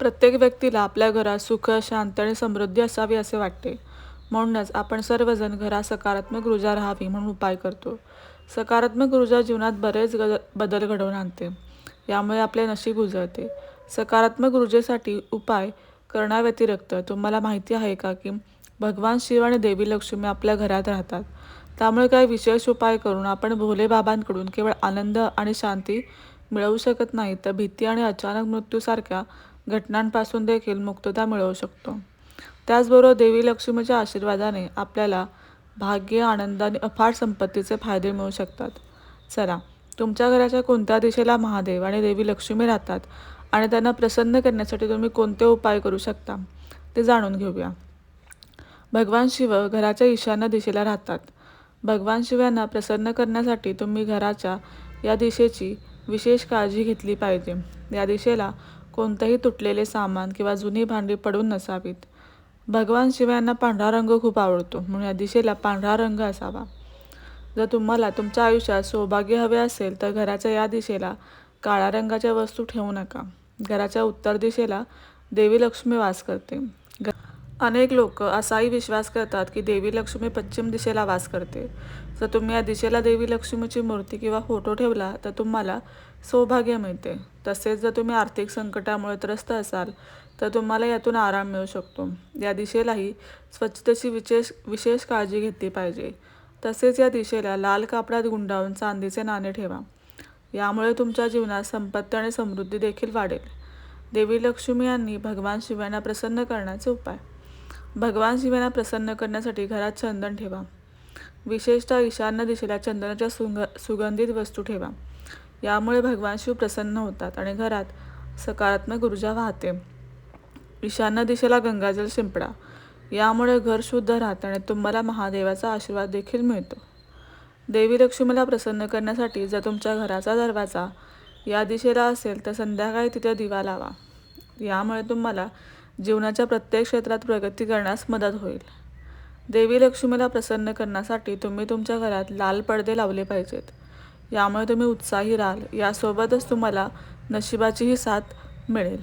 प्रत्येक व्यक्तीला आपल्या घरात सुख शांती आणि समृद्धी असावी असे वाटते. म्हणूनच आपण सर्वजण घरात सकारात्मक ऊर्जा राहावी म्हणून उपाय करतो. सकारात्मक ऊर्जा जीवनात बरेच गद बदल घडवून आणते. यामुळे आपले नशीब उजळते. सकारात्मक ऊर्जेसाठी उपाय करण्याव्यतिरिक्त तुम्हाला माहिती आहे का की भगवान शिव आणि देवी लक्ष्मी आपल्या घरात राहतात. त्यामुळे काही विशेष उपाय करून आपण भोले बाबांकडून केवळ आनंद आणि शांती मिळवू शकत नाही तर भीती आणि अचानक मृत्यूसारख्या घटनांपासून देखील मुक्तता मिळवू शकतो. त्याचबरोबर देवी लक्ष्मीच्या आशीर्वादाने आपल्याला भाग्य आनंद आणि अफाट संपत्तीचे फायदे मिळू शकतात. चला तुमच्या घराच्या कोणत्या दिशेला महादेव आणि देवी लक्ष्मी राहतात आणि त्यांना प्रसन्न करण्यासाठी तुम्ही कोणते उपाय करू शकता ते जाणून घेऊया. भगवान शिव घराच्या ईशान्य दिशेला राहतात. भगवान शिव यांना प्रसन्न करण्यासाठी तुम्ही घराच्या या दिशेची विशेष काळजी घेतली पाहिजे. या दिशेला कोणतेही तुटलेले सामान किंवा जुनी भांडी पडून नसावीत. भगवान शिव यांना पांढरा रंग खूप आवडतो म्हणून या दिशेला पांढरा रंग असावा. जर तुम्हाला तुमच्या आयुष्यात सौभाग्य हवे असेल तर घराच्या या दिशेला काळ्या रंगाच्या वस्तू ठेवू नका. घराच्या उत्तर दिशेला देवी लक्ष्मी वास करते. अनेक लोक असाही विश्वास करतात की देवी लक्ष्मी पश्चिम दिशेला वास करते. जर तुम्ही या दिशेला देवी लक्ष्मीची मूर्ती किंवा फोटो ठेवला तर तुम्हाला सौभाग्य मिळते. तसेच जर तुम्ही आर्थिक संकटामुळे त्रस्त असाल तर तुम्हाला यातून आराम मिळू शकतो. या दिशेलाही स्वच्छतेची विशेष विशेष काळजी घेतली पाहिजे. तसेच या दिशेला लाल कापडात गुंडाळून चांदीचे नाणे ठेवा. यामुळे तुमच्या जीवनात संपत्ती आणि समृद्धी देखील वाढेल. देवी लक्ष्मी यांनी भगवान शिवांना प्रसन्न करण्याचे उपाय भगवान शिवाला प्रसन्न करण्यासाठी घरात चंदन ठेवा. विशेषतः ईशान्य दिशेला चंदनाच्या सुंग सुगंधित वस्तू ठेवा. यामुळे भगवान शिव प्रसन्न होतात आणि घरात सकारात्मक ऊर्जा वाहते. ईशान्य दिशेला गंगाजल शिंपडा. यामुळे घर शुद्ध राहतं आणि तुम्हाला महादेवाचा आशीर्वाद देखील मिळतो. देवी लक्ष्मीला प्रसन्न करण्यासाठी जर तुमच्या घराचा दरवाजा या दिशेला असेल तर संध्याकाळी तिथे दिवा लावा. यामुळे तुम्हाला जीवनाच्या प्रत्येक क्षेत्रात प्रगती करण्यास मदत होईल. देवी लक्ष्मीला प्रसन्न करण्यासाठी तुम्ही तुमच्या घरात लाल पडदे लावले पाहिजेत. यामुळे तुम्ही उत्साही राहाल. यासोबतच तुम्हाला नशिबाचीही साथ मिळेल.